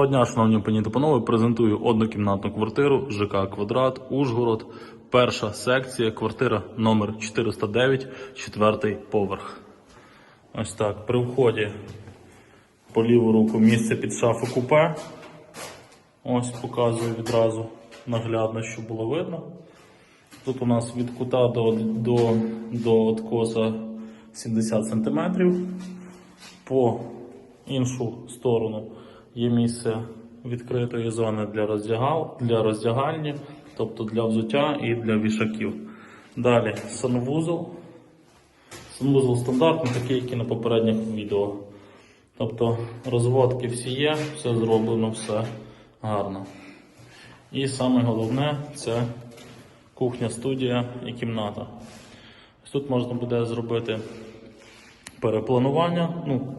Доброго дня, шановні пані та панове, презентую однокімнатну квартиру ЖК Квадрат, Ужгород. Перша секція, квартира номер 409, четвертий поверх. Ось так. При вході по ліву руку місце під шафу купе. Ось показую відразу наглядно, щоб було видно. Тут у нас від кута до, до, до откоса 70 см. По іншу сторону є місце відкритої зони для, роздягал, для роздягальні, тобто для взуття і для вішаків. Далі санвузол. Санвузол стандартний, такий, як і на попередніх відео. Тобто розводки всі є, все зроблено, все гарно. І саме головне це кухня, студія і кімната. Тут можна буде зробити перепланування, ну,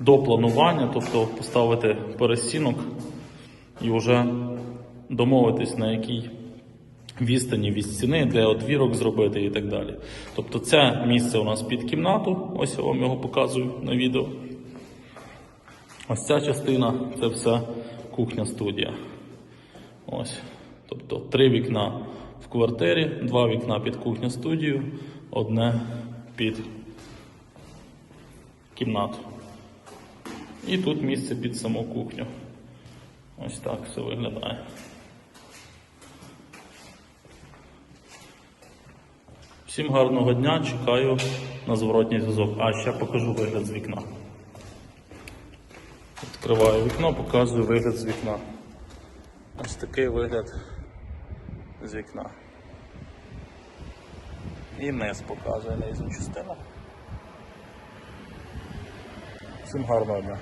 до планування, тобто поставити перестінок і вже домовитись, на якій відстані від стіни, де одвірок зробити і так далі. Тобто це місце у нас під кімнату, ось я вам його показую на відео. Ось ця частина це все кухня-студія. Ось. Тобто три вікна в квартирі, два вікна під кухню-студію, одне під кімнату. І тут місце під саму кухню. Ось так все виглядає. Всім гарного дня, чекаю на зворотній зв'язок. А ще покажу вигляд з вікна. Відкриваю вікно, показую вигляд з вікна. Ось такий вигляд з вікна. І низ показує нижню частину. Всім гарного дня.